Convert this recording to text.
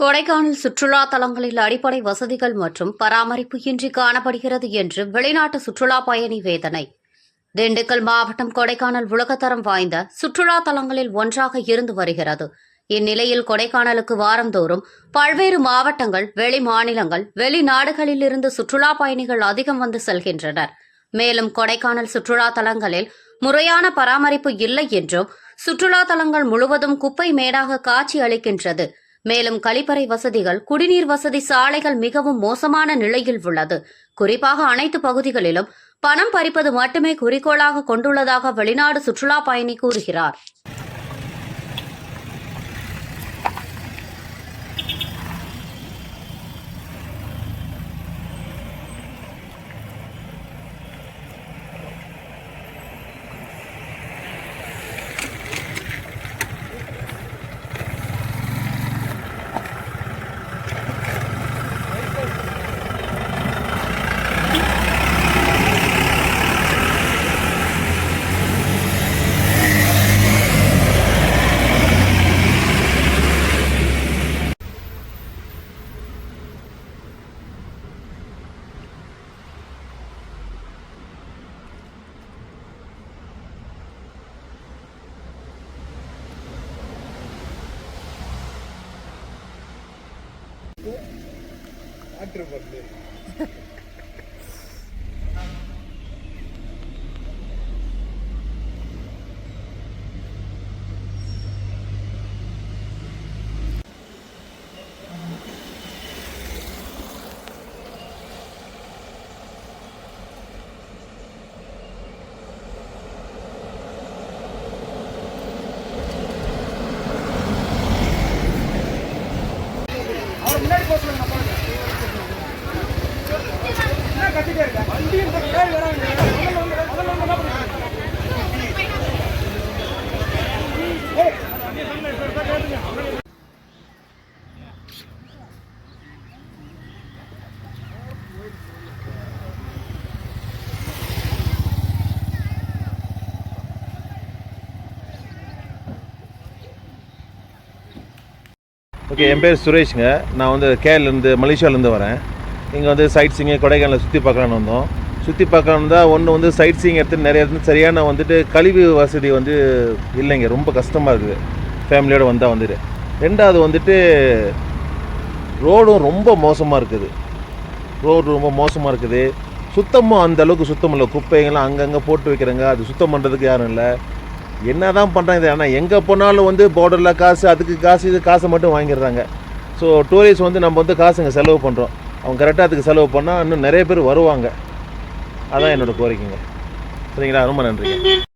கொடைக்கானல் சுற்றுலா தலங்களில் அடிப்படை வசதிகள் மற்றும் பராமரிப்பு இன்றி காணப்படுகிறது என்று வெளிநாட்டு சுற்றுலா பயணி வேதனை. திண்டுக்கல் மாவட்டம் கொடைக்கானல் உலகத்தரம் வாய்ந்த சுற்றுலா தலங்களில் ஒன்றாக இருந்து வருகிறது. இந்நிலையில் கொடைக்கானலுக்கு வாரந்தோறும் பல்வேறு மாவட்டங்கள் வெளி மாநிலங்கள் வெளிநாடுகளிலிருந்து சுற்றுலா பயணிகள் அதிகம் வந்து செல்கின்றனர். மேலும் கொடைக்கானல் சுற்றுலா தலங்களில் முறையான பராமரிப்பு இல்லை என்றும் சுற்றுலா தலங்கள் முழுவதும் குப்பை மேடாக காட்சி அளிக்கின்றது மேலும் கழிப்பறை வசதிகள் குடிநீர் வசதி சாலைகள் மிகவும் மோசமான நிலையில் உள்ளது. குறிப்பாக அனைத்து பகுதிகளிலும் பணம் பறிப்பது மட்டுமே குறிக்கோளாக கொண்டுள்ளதாக வெளிநாடு சுற்றுலா பயணி கூறுகிறார். డాక్టర్ పడలేదు Gracias. ஓகே என் பேர் சுரேஷுங்க. நான் வந்து கேரளிலேருந்து மலேசியாவிலேருந்து வரேன். இங்கே வந்து சைட் சீங்க கொடைக்கானலில் சுற்றி பார்க்கலான்னு வந்தோம். சுற்றி பார்க்கணும் தான் ஒன்று வந்து சைட் சீங் எடுத்து நிறைய இடத்துல சரியான வந்துட்டு கழிவு வசதி வந்து இல்லைங்க. ரொம்ப கஷ்டமாக இருக்குது. ஃபேமிலியோடு வந்தால் வந்துட்டு. ரெண்டாவது வந்துட்டு ரோடும் ரொம்ப மோசமாக இருக்குது. ரோடு ரொம்ப மோசமாக இருக்குது. சுத்தமும் அந்த அளவுக்கு சுத்தம் இல்லை. குப்பைங்கள்லாம் அங்கங்கே போட்டு வைக்கிறாங்க. அது சுத்தம் பண்ணுறதுக்கு யாரும் இல்லை. என்ன தான் பண்ணுறாங்க இது ஆனால் எங்கே போனாலும் வந்து பார்டரில் காசு அதுக்கு காசு இது காசை மட்டும் வாங்கிடுறாங்க. ஸோ டூரிஸ்ட் வந்து நம்ம வந்து காசுங்க செலவு பண்ணுறோம் அவங்க கரெக்டாக அதுக்கு செலவு பண்ணால் இன்னும் நிறைய பேர் வருவாங்க. அதான் என்னோடய கோரிக்கைங்க. சரிங்களா? ரொம்ப நன்றிங்க.